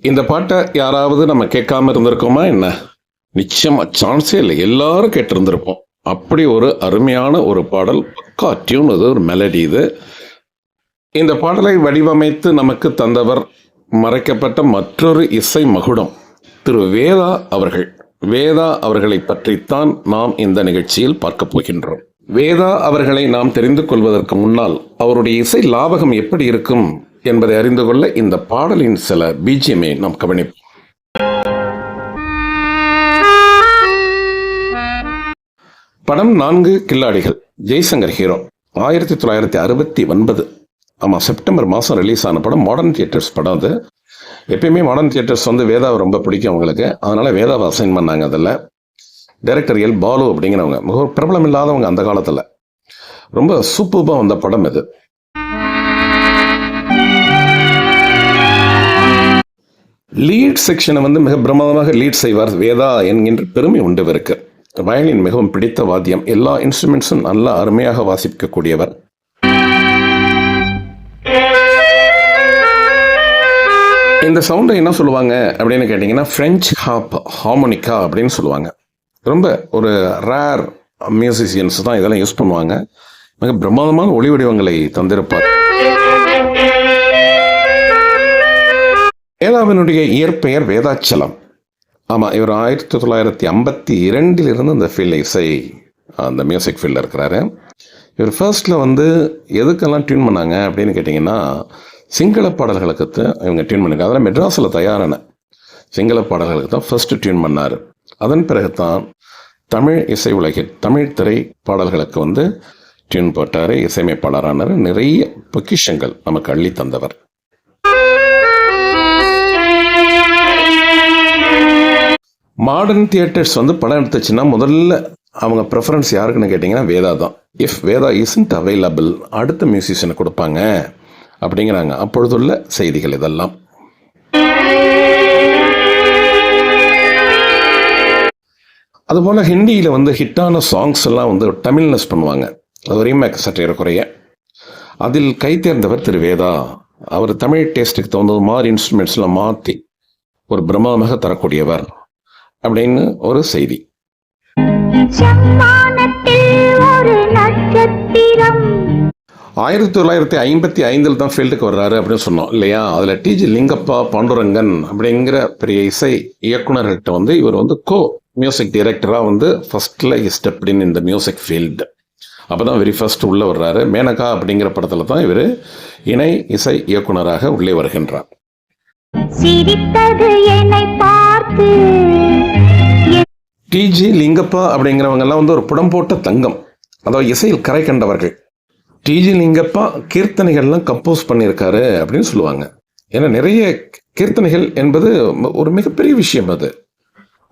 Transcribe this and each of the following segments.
இந்த பாட்டை யாராவது நம்ம கேட்காம இருந்திருக்கோமா என்ன? நிச்சயமா சான்ஸே இல்லை. எல்லாரும் கேட்டிருந்திருப்போம். அப்படி ஒரு அருமையான ஒரு பாடல் பக்கா டியூன் இது ஒரு மெலடி இது. இந்த பாடலை வடிவமைத்து நமக்கு தந்தவர் மறைக்கப்பட்ட மற்றொரு இசை மகுடம் திரு வேதா அவர்கள். வேதா அவர்களை பற்றித்தான் நாம் இந்த நிகழ்ச்சியில் பார்க்க போகின்றோம். வேதா அவர்களை நாம் தெரிந்து கொள்வதற்கு முன்னால் அவருடைய இசை லாபகம் எப்படி இருக்கும் என்பதை அறிந்து கொள்ள இந்த பாடலின் சில பீஜியமே நாம் கவனிப்போம். படம் நான்கு கில்லாடிகள் ஜெய்சங்கர் ஹீரோ. ஆயிரத்தி தொள்ளாயிரத்தி அறுபத்தி ஒன்பது. ஆமாம் செப்டம்பர் மாதம் ரிலீஸ் ஆன படம் மாடர்ன் தியேட்டர்ஸ் படம் அது. எப்பயுமே மாடர்ன் தியேட்டர்ஸ் வந்து வேதாவை ரொம்ப பிடிக்கும் அவங்களுக்கு. அதனால் வேதாவை அசைன் பண்ணாங்க அதில். டைரக்டர் எல் பாலு அப்படிங்கிறவங்க. மிக பிரபலம் இல்லாதவங்க அந்த காலத்தில். ரொம்ப சூப்பர்பாக வந்த படம் இது. லீட் செக்ஷனை வந்து மிக பிரமாதமாக லீட் செய்வார் வேதா என்கின்ற பெருமை உண்டு இவருக்கு வயலின் மிகவும் பிடித்த வாத்தியம். எல்லா இன்ஸ்ட்ருமெண்ட்ஸும் நல்லா அருமையாக வாசிக்கக்கூடியவர். இந்த சவுண்டை என்ன சொல்லுவாங்க அப்படின்னு கேட்டிங்கன்னா ஃப்ரெஞ்ச் ஹாப் ஹார்மோனிக்கா அப்படின்னு சொல்லுவாங்க. ரொம்ப ஒரு ரேர் மியூசிஷியன்ஸ் தான் இதெல்லாம் யூஸ் பண்ணுவாங்க. மிக பிரமாதமான ஒளி வடிவங்களை தந்திருப்பார். வேதாவினுடைய இயற்பெயர் வேதாச்சலம். ஆமாம் இவர் ஆயிரத்தி தொள்ளாயிரத்தி ஐம்பத்தி இரண்டிலிருந்து இந்த ஃபீல்ட் இசை அந்த மியூசிக் ஃபீல்டில் இருக்கிறாரு. இவர் ஃபர்ஸ்டில் வந்து எதுக்கெல்லாம் டியூன் பண்ணாங்க அப்படின்னு கேட்டிங்கன்னா சிங்கள பாடல்களுக்கு தான் இவங்க டியூன் பண்ணிருக்காங்க. அதெல்லாம் மெட்ராஸில் தயாரான சிங்கள பாடல்களுக்கு தான் ஃபர்ஸ்ட் டியூன் பண்ணார். அதன் பிறகு தான் தமிழ் இசை உலகில் தமிழ் திரை பாடல்களுக்கு வந்து டியூன் போட்டார் இசையமைப்பாளரானார். நிறைய பொக்கிஷங்கள் நமக்கு அள்ளி தந்தவர். மாடர்ன் தியேட்டர்ஸ் வந்து படம் எடுத்துச்சுன்னா முதல்ல அவங்க ப்ரெஃபரன்ஸ் யாருக்குன்னு கேட்டிங்கன்னா வேதா தான். இஃப் வேதா இஸ்ன்ட் அவைலபிள் அடுத்த மியூசிஷியனை கொடுப்பாங்க அப்படிங்கிறாங்க. அப்பொழுதுள்ள செய்திகள் இதெல்லாம். அதுபோல் ஹிந்தியில் வந்து ஹிட்டான சாங்ஸ் எல்லாம் வந்து தமிழ்னஸ் பண்ணுவாங்க. அது ரீமேக் சற்று குறைய அதில் கை தேர்ந்தவர் திரு வேதா. அவர் தமிழ் டேஸ்ட்டுக்கு தகுந்தது மாதிரி இன்ஸ்ட்ருமெண்ட்ஸ்லாம் மாற்றி ஒரு பிரம்மாண்டமாக தரக்கூடியவர் அப்படின்னு ஒரு செய்தி. ஆயிரத்தி தொள்ளாயிரத்தி ஐம்பத்தி ஐந்தில் தான் ஃபீல்டுக்கு வர்றாரு அப்படின்னு சொன்னோம் இல்லையா? அதில் டிஜி லிங்கப்பா பாண்டுரங்கன் அப்படிங்கிற பெரிய இசை இயக்குனர்கிட்ட வந்து இவர் வந்து கோ மியூசிக் டைரக்டராக வந்து ஃபர்ஸ்ட்ல ஸ்டெப் இன் இந்த மியூசிக் ஃபீல்டு அப்போ தான் வெரி ஃபர்ஸ்ட் உள்ளே வர்றாரு. மேனகா அப்படிங்கிற படத்தில் தான் இவர் இணை இசை இயக்குனராக உள்ளே வருகின்றார். டிஜி லிங்கப்பா அப்படிங்கிறவங்க எல்லாம் வந்து ஒரு புடம் போட்ட தங்கம். அதாவது இசையில் கரை கண்டவர்கள். டிஜி லிங்கப்பா கீர்த்தனைகள்லாம் கம்போஸ் பண்ணியிருக்காரு அப்படின்னு சொல்லுவாங்க. ஏன்னா நிறைய கீர்த்தனைகள் என்பது ஒரு மிகப்பெரிய விஷயம் அது.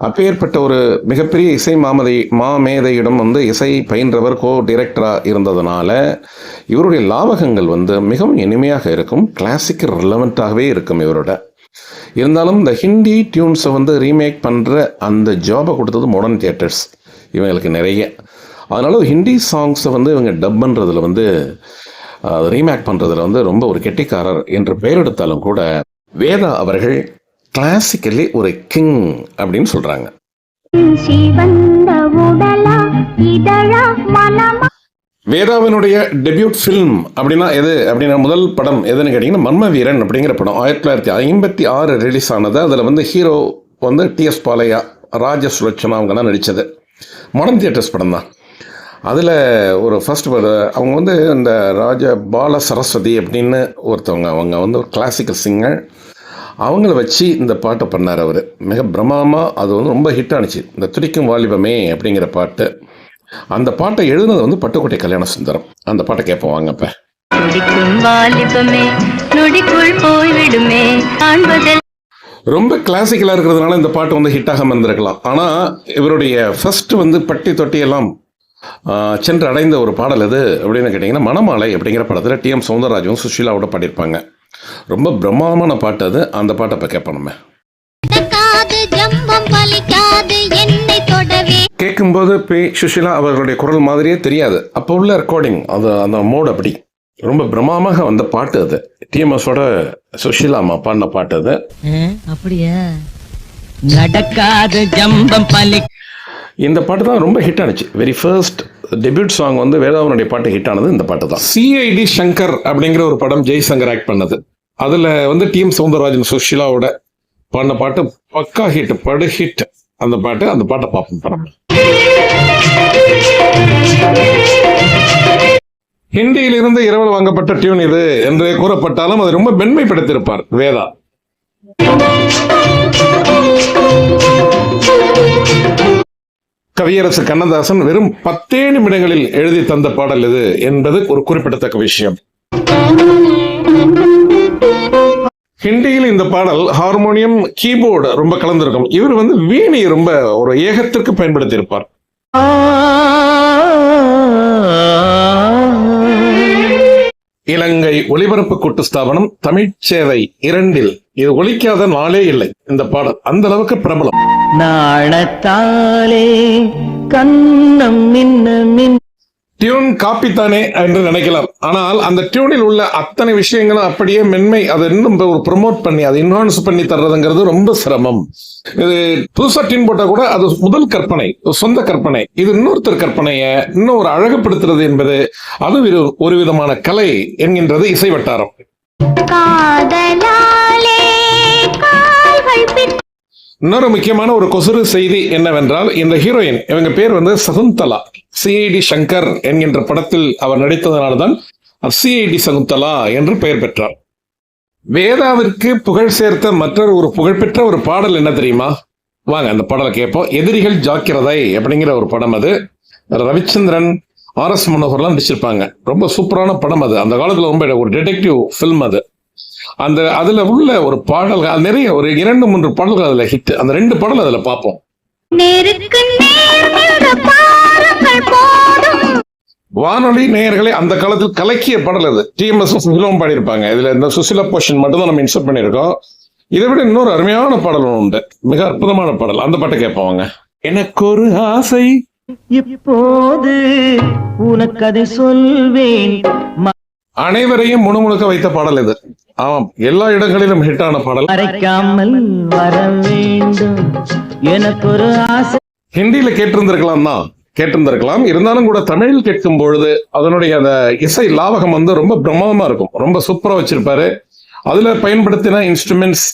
அப்பேற்பட்ட ஒரு மிகப்பெரிய இசை மாமதை மாமேதையிடம் வந்து இசை பயின்றவர் கோ டிரெக்டராக இருந்ததுனால இவருடைய லாபகங்கள் வந்து மிகவும் இனிமையாக இருக்கும் கிளாசிக் ரிலவெண்ட்டாகவே இருக்கும் இவரோட. இருந்தாலும் இந்த ஹிந்தி டியூன்ஸை வந்து ரீமேக் பண்ணுற அந்த ஜாபை கொடுத்தது மாடர்ன் தியேட்டர்ஸ் இவங்களுக்கு நிறைய. அதனால ஹிந்தி சாங்ஸை வந்து இவங்க டப் பண்ணுறதுல வந்து ரீமேக் பண்ணுறதுல வந்து ரொம்ப ஒரு கெட்டிக்காரர் என்று பெயர் எடுத்தாலும் கூட வேதா அவர்கள் கிளாசிக்கலி ஒரு கிங் அப்படின்னு மனமா வேதாவினுடைய டெபியூட் ஃபில்ம் அப்படின்னா எது? அப்படின்னா முதல் படம் எதுன்னு கேட்டிங்கன்னா மர்ம வீரன் அப்படிங்கிற படம். ஆயிரத்தி தொள்ளாயிரத்தி ஐம்பத்தி ஆறு ரிலீஸ் ஆனது. அதில் வந்து ஹீரோ வந்து டிஎஸ் பாலையா ராஜ சுலட்சணா அவங்க தான் நடித்தது மாடர்ன் தியேட்டர்ஸ் படம் தான். அதில் ஒரு ஃபர்ஸ்ட் அவங்க வந்து இந்த ராஜ பால சரஸ்வதி அப்படின்னு ஒருத்தவங்க. அவங்க வந்து ஒரு கிளாசிக்கல் சிங்கர் அவங்கள வச்சு இந்த பாட்டை பண்ணார் அவர். மிக பிரமாதமாக அது வந்து ரொம்ப ஹிட் ஆனிச்சு. இந்த துடிக்கும் வாலிபமே அப்படிங்கிற பாட்டு. அந்த பாட்டை எழுதுனது வந்து பட்டுக்கோட்டை கல்யாண சுந்தரம். அந்த பாட்டை கேட்போம் வாங்க இப்போ துடிக்கும் வாலிபமே நொடிக்குள் போய்விடுமே காண்பதெல்லாம் ரொம்ப கிளாசிக்கலாக இருக்கிறதுனால இந்த பாட்டு வந்து ஹிட் ஆகாம இருந்திருக்கலாம். ஆனால் இவருடைய ஃபர்ஸ்ட் வந்து பட்டி தொட்டி எல்லாம் ஆ, சென்று அடைந்த ஒரு பாடல் எது அப்படின்னு கேட்டிங்கன்னா மணமாலை அப்படிங்கிற படத்தில் டிஎம் சௌந்தரராஜும் சுஷீலாவோட பாடியிருப்பாங்க. ரொம்ப பிரம்மாண்டமான பாட்டு அது. அந்த பாட்டை இப்போ கேட்போம் நம்ம நடக்காது ஜம்பம் பலிக்காது என்னை தொடவே. கேட்கும்போது பி. சுஷீலா அவர்களுடைய குரல் மாதிரியே தெரியாது. அப்போ உள்ள ரெக்கார்டிங் அது அந்த மோட் அப்படி. ரொம்ப பிரமாமாக வந்த பாட்டு அது. டிஎம்எஸோட சுஷீலா அம்மா பாடின பாட்டு அது. அப்படியா? நடக்காத ஜம்பம் பலி இந்த பாட்டு தான் ரொம்ப ஹிட் ஆனுச்சு. வெரி ஃபர்ஸ்ட் டெபியூட் சாங் வந்து வேதாவனுடைய பாட்டு ஹிட் ஆனது இந்த பாட்டு தான். சிஐடி சங்கர் அப்படிங்கிற ஒரு படம் ஜெய்சங்கர் ஆக்ட் பண்ணது. அதுல வந்து டிஎம் சவுந்தரராஜன் சுஷிலாவோட பண்ண பாட்டு பக்கா ஹிட் படு ஹிட் அந்த பாட்டு அந்த பாட்டை பார்ப்போம் படம். ஹிந்தியிலிருந்து இரவல் வாங்கப்பட்ட டியூன் இது என்று கூறப்பட்டாலும் அது ரொம்ப மென்மைப்படுத்தியிருப்பார் வேதா. கவியரசு கண்ணதாசன் வெறும் பத்தே நிமிடங்களில் எழுதி தந்த பாடல் இது என்பது ஒரு குறிப்பிடத்தக்க விஷயம். ஹிந்தியில் இந்த பாடல் ஹார்மோனியம் கீபோர்டு ரொம்ப கலந்திருக்கும். இவர் வந்து வீணை ரொம்ப ஒரு ஏகத்திற்கு பயன்படுத்தி இருப்பார் இலங்கை ஒலிபரப்பு கூட்டு ஸ்தாபனம் தமிழ்ச்சேவை இரண்டில் இது ஒலிக்காத நாளே இல்லை இந்த பாடல். அந்த அளவுக்கு பிரபலம். நாணத்தாலே கண்ணம் மின்ன மின் டியூன் காப்பி தானே என்று நினைக்கலாம். ஆனால் அந்த டியூனில் உள்ள அத்தனை விஷயங்களும் அப்படியே மென்மை அதை இன்னும் ஒரு ப்ரொமோட் பண்ணி அதை இன்ஹான்ஸ் பண்ணி தர்றதுங்கிறது ரொம்ப சிரமம். இது புதுசா டியூன் போட்டா கூட அது முதல் கற்பனை சொந்த கற்பனை. இது இன்னொருத்தர் கற்பனையை இன்னும் ஒரு அழகுபடுத்துறது என்பது அது ஒரு விதமான கலை என்கின்றது இசை வட்டாரம். இன்னொரு முக்கியமான ஒரு கொசுறு செய்தி என்னவென்றால் இந்த ஹீரோயின் இவங்க பேர் வந்து சகுந்தலா. சிஐடி சங்கர் என்கின்ற படத்தில் அவர் நடித்ததனால்தான் சிஐடி சகுந்தலா என்று பெயர் பெற்றார். வேதாவிற்கு புகழ் சேர்த்த மற்றொரு ஒரு புகழ்பெற்ற ஒரு பாடல் என்ன தெரியுமா? வாங்க அந்த பாடலை கேட்போம். எதிரிகள் ஜாக்கிரதை அப்படிங்கிற ஒரு படம் அது. ரவிச்சந்திரன் ஆர் எஸ் மனோகர்லாம் நடிச்சிருப்பாங்க. ரொம்ப சூப்பரான படம் அது. அந்த காலத்துல ரொம்ப ஒரு டிடெக்டிவ் ஃபில்ம் அது. அந்த அதுல உள்ள ஒரு பாடல்கள் நிறைய ஒரு இரண்டு மூன்று பாடல்கள் அதுல ஹிட் அந்த ரெண்டு பாடல் அதுல பார்ப்போம் வானொலி நேயர்களை அந்த காலத்தில் கலக்கிய பாடல் அது. டிஎம்எஸ் சுசிலும் பாடியிருப்பாங்க. இதுல இந்த சுசிலா போர்ஷன் மட்டும் தான் நம்ம இன்சர்ட் பண்ணியிருக்கோம். இதை விட இன்னொரு அருமையான பாடல் ஒன்று உண்டு. மிக அற்புதமான பாடல். அந்த பாட்டை கேட்பாங்க எனக்கு ஒரு ஆசை இப்போது உனக்கு அதை சொல்வேன் அனைவரையும் முணுமுணுக்க வைத்த பாடல் இது. ஆமாம் எல்லா இடங்களிலும் ஹிட் ஆன பாடல். மறைக்காமல் வர வேண்டும். எனக்கு ஒரு ஆசை. ஹிந்தியில கேட்டிருந்திருக்கலாம் தான். கேட்டிருந்திருக்கலாம். இருந்தாலும் கூட தமிழில் கேட்கும் பொழுது அதனுடைய அந்த இசை லாவகம் வந்து ரொம்ப பிரம்மாதமா இருக்கும். ரொம்ப சூப்பரா வச்சிருப்பாரு. அதுல பயன்படுத்தின இன்ஸ்ட்ருமெண்ட்ஸ்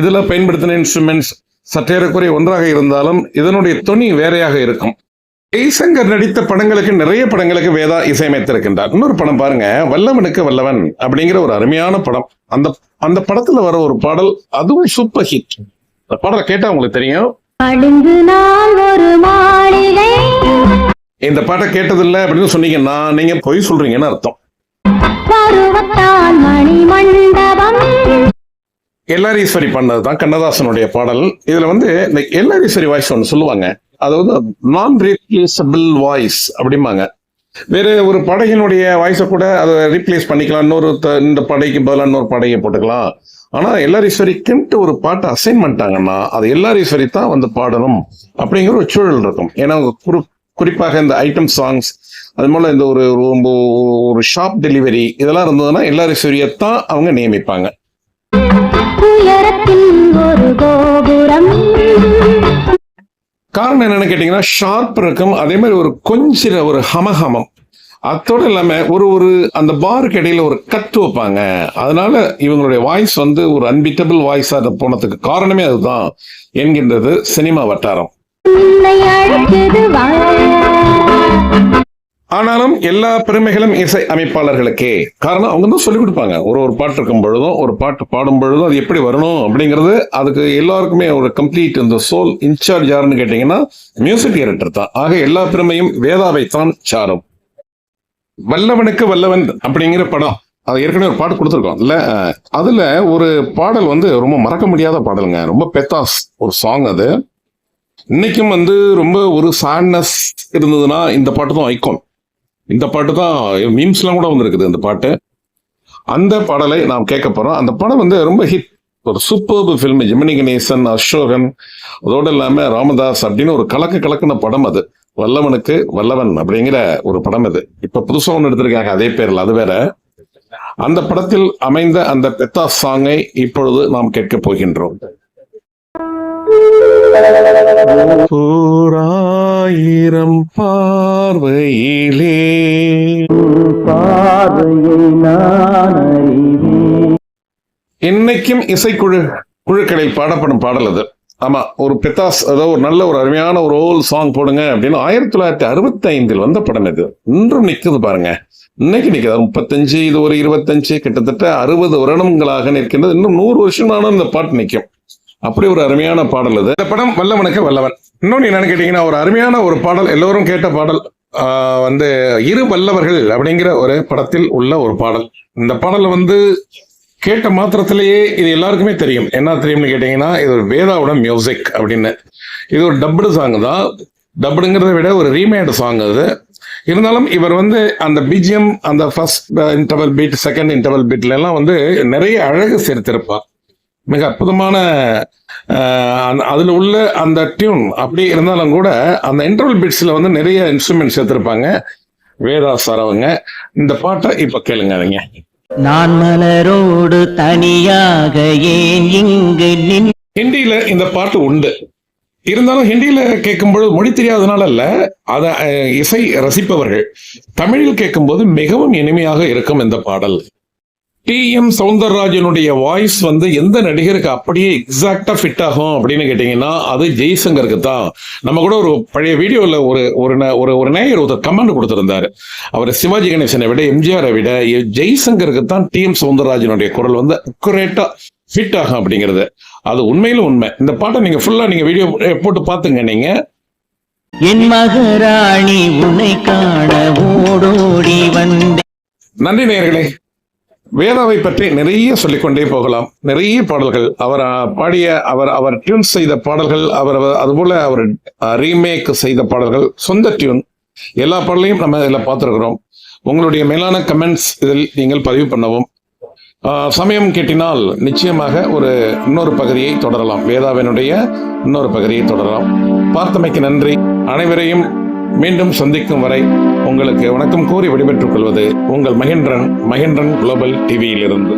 இதுல பயன்படுத்தின இன்ஸ்ட்ருமெண்ட்ஸ் சற்றேறக்குறைய ஒன்றாக இருந்தாலும் இதனுடைய துணி வேறையாக இருக்கும். ஜெய்சங்கர் நடித்த படங்களுக்கு நிறைய படங்களுக்கு வேதா இசையமைத்திருக்கின்றார். இன்னொரு படம் பாருங்க வல்லவனுக்கு வல்லவன் அப்படிங்கிற ஒரு அருமையான படம். அந்த அந்த படத்துல வர ஒரு பாடல் அதுவும் சூப்பர் ஹிட் அந்த பாடலை கேட்டா உங்களுக்கு தெரியும். இந்த பாட்டை கேட்டதில்லை அப்படின்னு சொன்னீங்கன்னா நீங்க பொய் சொல்றீங்கன்னு அர்த்தம். எல்லாரீஸ்வரி பண்ணது தான் கண்ணதாசனுடைய பாடல். இதுல வந்து இந்த எல்லாரீஸ்வரி வாய்ஸ் ஒன்று சொல்லுவாங்க. அதாவது நான் ரீப்ளேசபிள் வாய்ஸ் அப்படிம்பாங்க. வேற ஒரு படகினுடைய வாய்ஸை கூட அதை ரீப்ளேஸ் பண்ணிக்கலாம். இன்னொரு த- இந்த படைக்கு பதிலாக இன்னொரு படையை போட்டுக்கலாம். ஆனால் எல்லாரீஸ்வரிக்குன்ட்டு ஒரு பாட்டை அசைன் பண்ணிட்டாங்கன்னா அது எல்லாரீஸ்வரி தான் வந்து பாடணும் அப்படிங்கிற ஒரு சூழல் இருக்கும். ஏன்னா குறி குறிப்பாக இந்த ஐட்டம் சாங்ஸ் அது போல இந்த ஒரு ரொம்ப ஒரு ஷாப் டெலிவரி இதெல்லாம் இருந்ததுன்னா எல்லாரீஸ்வரியத்தான் அவங்க நியமிப்பாங்க. ஒரு கோபுரம். காரணம் என்னென்னு கேட்டிங்கன்னா ஷார்ப் இருக்கும் அதே மாதிரி ஒரு கொஞ்சம் ஒரு ஹமஹமம். அத்தோடு இல்லாமல் ஒரு ஒரு அந்த பாருக்கு இடையில ஒரு கத்து வைப்பாங்க. அதனால இவங்களுடைய வாய்ஸ் வந்து ஒரு அன்பிட்டபிள் வாய்ஸாக போனதுக்கு காரணமே அதுதான் என்கின்றது சினிமா வட்டாரம். ஆனாலும் எல்லா பெருமைகளும் இசை அமைப்பாளர்களுக்கே. காரணம் அவங்க தான் சொல்லிக் கொடுப்பாங்க. ஒரு ஒரு பாட்டு இருக்கும் பொழுதும் ஒரு பாட்டு பாடும் பொழுதும் அது எப்படி வரணும் அப்படிங்கிறது அதுக்கு எல்லாருக்குமே ஒரு கம்ப்ளீட் இந்த சோல் இன்சார்ஜ் யாருன்னு கேட்டீங்கன்னா மியூசிக் டைரக்டர் தான். ஆக எல்லா பெருமையும் வேதாவை தான் சாரும். வல்லவனுக்கு வல்லவன் அப்படிங்கிற படம். அது ஏற்கனவே ஒரு பாட்டு கொடுத்துருக்கோம். இல்லை அதில் ஒரு பாடல் வந்து ரொம்ப மறக்க முடியாத பாடலுங்க. ரொம்ப பெத்தாஸ் ஒரு சாங் அது. இன்னைக்கும் வந்து ரொம்ப ஒரு சாட்னஸ் இருந்ததுன்னா இந்த பாட்டு தான் ஐகான் இந்த பாட்டு தான் மீம்ஸ்லாம் கூட வந்திருக்குது இந்த பாட்டு. அந்த பாடலை நாம் கேட்க போறோம். அந்த படம் வந்து ரொம்ப ஹிட் ஒரு சூப்பர் ஃபில்ம் ஜெமினி கணேசன் அசோகன் அதோடு இல்லாமல் ராமதாஸ் அப்படின்னு ஒரு கலக்க கலக்குன படம் அது. வல்லவனுக்கு வல்லவன் அப்படிங்கிற ஒரு படம் இது இப்போ புதுசாக ஒன்று எடுத்திருக்காங்க அதே பேரில் அது வேற. அந்த படத்தில் அமைந்த அந்த பெத்தா சாங்கை இப்பொழுது நாம் கேட்க போகின்றோம். ஓராயிரம் பார்வையிலே. பார்வையை நான் அறிவேன். இன்னைக்கும் இசைக்குழு குழுக்களில் பாடப்படும் பாடல் அது. ஆமா ஒரு பெத்தாஸ் ஏதோ ஒரு நல்ல ஒரு அருமையான ஒரு ஓல் சாங் போடுங்க அப்படின்னு ஆயிரத்தி தொள்ளாயிரத்தி அறுபத்தி ஐந்தில் வந்த படம் இது. இன்றும் நிக்குது பாருங்க. இன்னைக்கு நிக்குது. முப்பத்தஞ்சு இது ஒரு இருபத்தஞ்சு கிட்டத்தட்ட அறுபது வருடங்களாக நிற்கின்றது. இன்னும் நூறு வருஷமானாலும் இந்த பாட்டு நிற்கும் அப்படி ஒரு அருமையான பாடல் இது இந்த படம் வல்லவனுக்கு வல்லவன். இன்னொன்று என்னன்னு கேட்டீங்கன்னா ஒரு அருமையான ஒரு பாடல் எல்லோரும் கேட்ட பாடல் வந்து இரு வல்லவர்கள் அப்படிங்கிற ஒரு படத்தில் உள்ள ஒரு பாடல். இந்த பாடல் வந்து கேட்ட மாத்திரத்திலேயே இது எல்லாருக்குமே தெரியும். என்ன தெரியும்னு கேட்டீங்கன்னா இது ஒரு வேதாவோட மியூசிக் அப்படின்னு. இது ஒரு டப்டு சாங் தான். டப்டுங்கிறத விட ஒரு ரீமேடு சாங் அது. இருந்தாலும் இவர் வந்து அந்த பிஜிஎம் அந்த first interval beat second interval பீட்ல எல்லாம் வந்து நிறைய அழகு சேர்த்திருப்பார். மிக அற்புதமான அதுல உள்ள அந்த டியூன் அப்படி இருந்தாலும் கூட அந்த இன்டர்வல் பீட்ஸ்ல வந்து நிறைய இன்ஸ்ட்ருமெண்ட் சேர்த்திருப்பாங்க. வேதா சார் அவங்க. இந்த பாட்டை இப்ப கேளுங்க நீங்க. நான் மலரோடு தனியாக ஏன் இங்கு ஹிந்தியில இந்த பாட்டு உண்டு. இருந்தாலும் ஹிந்தியில கேட்கும்பொழுது மொழி தெரியாதனால அல்ல அத இசை ரசிப்பவர்கள் தமிழில் கேட்கும்போது மிகவும் இனிமையாக இருக்கும் இந்த பாடல். டி எம் சவுந்தரராஜனுடைய வாய்ஸ் வந்து எந்த நடிகருக்கு அப்படியே எக்ஸாக்டா ஃபிட் ஆகும் அப்படின்னு கேட்டீங்கன்னா அது ஜெய்சங்கருக்கு தான். நம்ம கூட ஒரு பழைய வீடியோல ஒரு ஒரு ஒரு ஒரு நேயர் ஒருத்தர் கமெண்ட் கொடுத்திருந்தாரு. அவர் சிவாஜி கணேசனை விட எம்ஜிஆரை விட ஜெய்சங்கருக்கு தான் டி எம் சவுந்தரராஜனுடைய குரல் வந்து அக்குரேட்டா ஃபிட் ஆகும் அப்படிங்கிறது. அது உண்மையிலும் உண்மை. இந்த பாட்டை நீங்க ஃபுல்லா நீங்க வீடியோ போட்டு பாத்துங்க நீங்க. என் மகராணி உன்னை காண ஓடோடி வந்தேன். நன்றி நேயர்களே. வேதாவை பற்றி நிறைய சொல்லிக்கொண்டே போகலாம். நிறைய பாடல்கள். அவர் பாடிய அவர் அவர் டியூன் செய்த பாடல்கள் அவர் அவர் அதுபோல அவர் ரீமேக் செய்த பாடல்கள் சொந்த டியூன் எல்லா பாடலையும் நம்ம இதில் பார்த்துருக்கிறோம். உங்களுடைய மேலான கமெண்ட்ஸ் இதில் நீங்கள் பதிவு பண்ணவும். ஆஹ், சமயம் கேட்டினால் நிச்சயமாக ஒரு இன்னொரு பகுதியை தொடரலாம். வேதாவினுடைய இன்னொரு பகுதியை தொடரலாம். பார்த்தமைக்கு நன்றி. அனைவரையும் மீண்டும் சந்திக்கும் வரை உங்களுக்கு வணக்கம் கூறி விடைபெற்றுக் கொள்வது உங்கள் மகேந்திரன் மகேந்திரன் குளோபல் டிவியிலிருந்து